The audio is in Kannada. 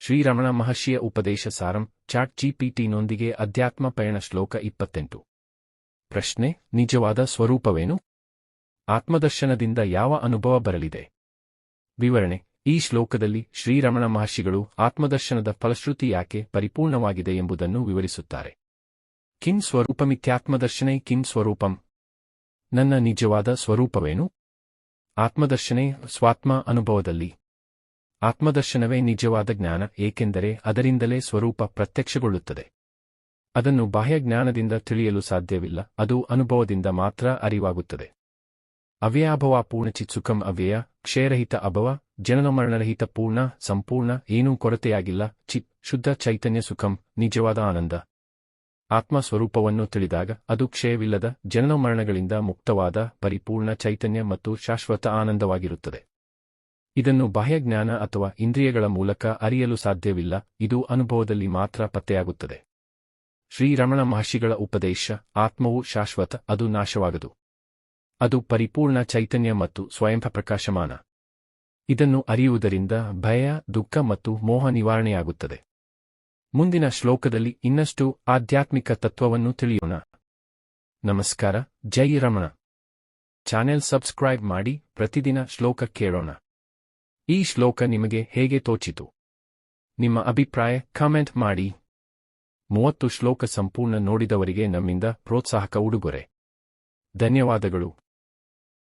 ಶ್ರೀರಮಣ ಮಹರ್ಷಿಯ ಉಪದೇಶ ಸಾರಂ ಚಾಟ್ ಜಿಪಿಟಿನೊಂದಿಗೆ ಅಧ್ಯಾತ್ಮ ಪಯಣ ಶ್ಲೋಕ ಇಪ್ಪತ್ತೆಂಟು. ಪ್ರಶ್ನೆ, ನಿಜವಾದ ಸ್ವರೂಪವೇನು? ಆತ್ಮದರ್ಶನದಿಂದ ಯಾವ ಅನುಭವ ಬರಲಿದೆ? ವಿವರಣೆ, ಈ ಶ್ಲೋಕದಲ್ಲಿ ಶ್ರೀರಮಣ ಮಹರ್ಷಿಗಳು ಆತ್ಮದರ್ಶನದ ಫಲಶ್ರುತಿ ಯಾಕೆ ಪರಿಪೂರ್ಣವಾಗಿದೆ ಎಂಬುದನ್ನು ವಿವರಿಸುತ್ತಾರೆ. ಕಿಂ ಸ್ವರೂಪಮಿತ್ಯಾತ್ಮದರ್ಶನೇ ಕಿಂ ಸ್ವರೂಪಂ. ನನ್ನ ನಿಜವಾದ ಸ್ವರೂಪವೇನು? ಆತ್ಮದರ್ಶನೇ ಸ್ವಾತ್ಮ ಅನುಭವದಲ್ಲಿ. ಆತ್ಮದರ್ಶನವೇ ನಿಜವಾದ ಜ್ಞಾನ, ಏಕೆಂದರೆ ಅದರಿಂದಲೇ ಸ್ವರೂಪ ಪ್ರತ್ಯಕ್ಷಗೊಳ್ಳುತ್ತದೆ. ಅದನ್ನು ಬಾಹ್ಯ ಜ್ಞಾನದಿಂದ ತಿಳಿಯಲು ಸಾಧ್ಯವಿಲ್ಲ, ಅದು ಅನುಭವದಿಂದ ಮಾತ್ರ ಅರಿವಾಗುತ್ತದೆ. ಅವ್ಯಯಾಭವ ಪೂರ್ಣಚಿತ್ ಸುಖಂ ಅವ್ಯಯ, ಕ್ಷಯರಹಿತ ಅಭವ, ಜನನಮರಣರಹಿತ ಪೂರ್ಣ, ಸಂಪೂರ್ಣ, ಏನೂ ಕೊರತೆಯಾಗಿಲ್ಲ, ಚಿತ್, ಶುದ್ಧ ಚೈತನ್ಯ ಸುಖಂ, ನಿಜವಾದ ಆನಂದ. ಆತ್ಮ ಸ್ವರೂಪವನ್ನು ತಿಳಿದಾಗ ಅದು ಕ್ಷಯವಿಲ್ಲದ, ಜನನಮರಣಗಳಿಂದ ಮುಕ್ತವಾದ, ಪರಿಪೂರ್ಣ ಚೈತನ್ಯ ಮತ್ತು ಶಾಶ್ವತ ಆನಂದವಾಗಿರುತ್ತದೆ. ಇದನ್ನು ಬಾಹ್ಯಜ್ಞಾನ ಅಥವಾ ಇಂದ್ರಿಯಗಳ ಮೂಲಕ ಅರಿಯಲು ಸಾಧ್ಯವಿಲ್ಲ, ಇದು ಅನುಭವದಲ್ಲಿ ಮಾತ್ರ ಪತ್ತೆಯಾಗುತ್ತದೆ. ಶ್ರೀರಮಣ ಮಹರ್ಷಿಗಳ ಉಪದೇಶ, ಆತ್ಮವು ಶಾಶ್ವತ, ಅದು ನಾಶವಾಗದು. ಅದು ಪರಿಪೂರ್ಣ ಚೈತನ್ಯ ಮತ್ತು ಸ್ವಯಂ ಪ್ರಕಾಶಮಾನ. ಇದನ್ನು ಅರಿಯುವುದರಿಂದ ಭಯ, ದುಃಖ ಮತ್ತು ಮೋಹ ನಿವಾರಣೆಯಾಗುತ್ತದೆ. ಮುಂದಿನ ಶ್ಲೋಕದಲ್ಲಿ ಇನ್ನಷ್ಟು ಆಧ್ಯಾತ್ಮಿಕ ತತ್ವವನ್ನು ತಿಳಿಯೋಣ. ನಮಸ್ಕಾರ, ಜೈ ರಮಣ. ಚಾನೆಲ್ ಸಬ್ಸ್ಕ್ರೈಬ್ ಮಾಡಿ, ಪ್ರತಿದಿನ ಶ್ಲೋಕ ಕೇಳೋಣ. ಈ ಶ್ಲೋಕ ನಿಮಗೆ ಹೇಗೆ ತೋಚಿತು? ನಿಮ್ಮ ಅಭಿಪ್ರಾಯ ಕಾಮೆಂಟ್ ಮಾಡಿ. ಮೂವತ್ತು ಶ್ಲೋಕ ಸಂಪೂರ್ಣ ನೋಡಿದವರಿಗೆ ನಮ್ಮಿಂದ ಪ್ರೋತ್ಸಾಹಕ ಉಡುಗೊರೆ. ಧನ್ಯವಾದಗಳು.